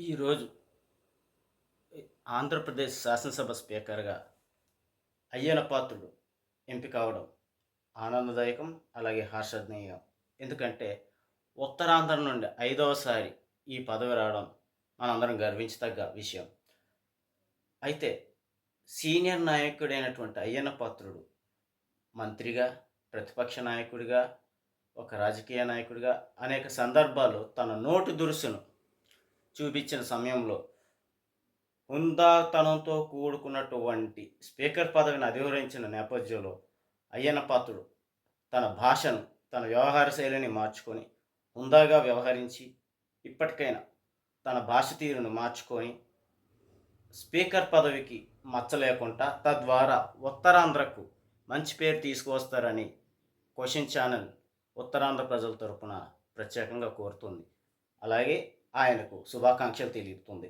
ఈరోజు ఆంధ్రప్రదేశ్ శాసనసభ స్పీకర్గా అయ్యన పాత్రుడు ఎంపిక అవడం ఆనందదాయకం అలాగే హర్షణీయం ఎందుకంటే ఉత్తరాంధ్ర నుండి ఐదవసారి ఈ పదవి రావడం మనందరం గర్వించదగ్గ విషయం. అయితే సీనియర్ నాయకుడైనటువంటి అయ్యన్న పాత్రుడు మంత్రిగా ప్రతిపక్ష నాయకుడిగా ఒక రాజకీయ నాయకుడిగా అనేక సందర్భాలు తన నోటు దురుసును చూపించిన సమయంలో హుందాతనంతో కూడుకున్నటువంటి స్పీకర్ పదవిని అధిహరించిన నేపథ్యంలో అయ్యన్న పాత్రుడు తన భాషను తన వ్యవహార శైలిని మార్చుకొని హుందాగా వ్యవహరించి ఇప్పటికైనా తన భాష తీరును మార్చుకొని స్పీకర్ పదవికి మచ్చలేకుండా తద్వారా ఉత్తరాంధ్రకు మంచి పేరు తీసుకువస్తారని క్వశ్చన్ ఛానల్ ఉత్తరాంధ్ర ప్రజల తరపున ప్రత్యేకంగా కోరుతుంది. అలాగే ఆయనకు శుభాకాంక్షలు తెలియతుంది